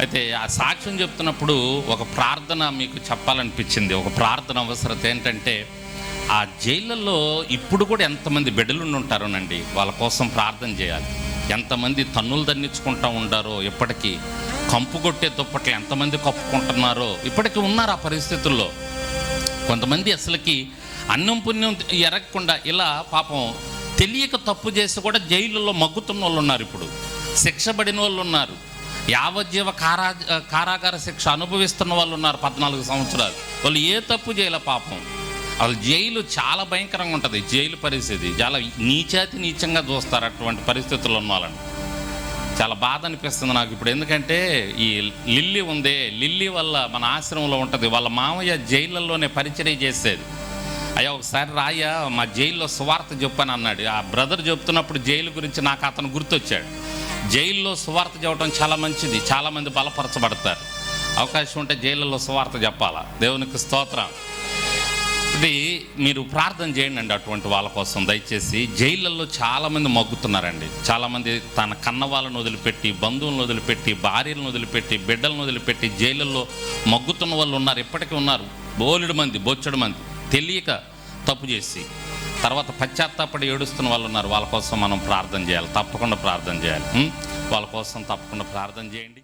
అయితే ఆ సాక్ష్యం చెప్తున్నప్పుడు ఒక ప్రార్థన మీకు చెప్పాలనిపించింది. ఒక ప్రార్థన అవసరత ఏంటంటే ఆ జైళ్ళల్లో ఇప్పుడు కూడా ఎంతమంది బిడ్డలు ఉంటారోనండి. వాళ్ళ కోసం ప్రార్థన చేయాలి. ఎంతమంది తన్నులు దండించుకుంటూ ఉండారో ఇప్పటికీ కంపు కొట్టే దుప్పట్లు ఎంతమంది కప్పుకుంటున్నారో ఇప్పటికీ ఉన్నారు ఆ పరిస్థితుల్లో. కొంతమంది అసలుకి అన్నం పుణ్యం ఎరగకుండా ఇలా పాపం తెలియక తప్పు చేసి కూడా జైలులో మగ్గుతున్న వాళ్ళు ఉన్నారు ఇప్పుడు. శిక్ష పడిన వాళ్ళు ఉన్నారు యావజ్జీవ కారా కారాగార శిక్ష అనుభవిస్తున్న వాళ్ళు ఉన్నారు పద్నాలుగు సంవత్సరాలు. వాళ్ళు ఏ తప్పు చేయలే పాపం. వాళ్ళు జైలు చాలా భయంకరంగా ఉంటుంది. జైలు పరిస్థితి చాలా నీచాతి నీచంగా చూస్తారు అటువంటి పరిస్థితుల్లో ఉన్న వాళ్ళని. చాలా బాధ అనిపిస్తుంది నాకు ఇప్పుడు. ఎందుకంటే ఈ లిల్లీ ఉందే. లిల్లీ వల్ల మన ఆశ్రమంలో ఉంటుంది. వాళ్ళ మామయ్య జైళ్ళల్లోనే పరిచయం చేసేది. అయ్యా ఒకసారి రాయ మా జైల్లో స్వార్థ చెప్పని అన్నాడు. ఆ బ్రదర్ చెప్తున్నప్పుడు జైలు గురించి నాకు అతను గుర్తొచ్చాడు. జైల్లో సువార్త చెప్పడం చాలా మంచిది. చాలామంది బలపరచబడతారు. అవకాశం ఉంటే జైళ్ళలో సువార్త చెప్పాలా? దేవునికి స్తోత్రం. ఇది మీరు ప్రార్థన చేయండి అండి అటువంటి వాళ్ళ కోసం. దయచేసి జైళ్ళల్లో చాలామంది మగ్గుతున్నారండి. చాలామంది తన కన్న వాళ్ళను వదిలిపెట్టి బంధువులను వదిలిపెట్టి భార్యలను వదిలిపెట్టి బిడ్డలను వదిలిపెట్టి జైళ్ళల్లో మగ్గుతున్న వాళ్ళు ఉన్నారు. ఇప్పటికీ ఉన్నారు. బోలెడు మంది బొచ్చడు మంది. తెలియక తప్పు చేసి. తర్వాత పశ్చాత్తాపడి ఏడుస్తున్న వాళ్ళు ఉన్నారు. వాళ్ళ కోసం మనం ప్రార్థన చేయాలి. తప్పకుండా ప్రార్థన చేయాలి. వాళ్ళ కోసం తప్పకుండా ప్రార్థన చేయండి.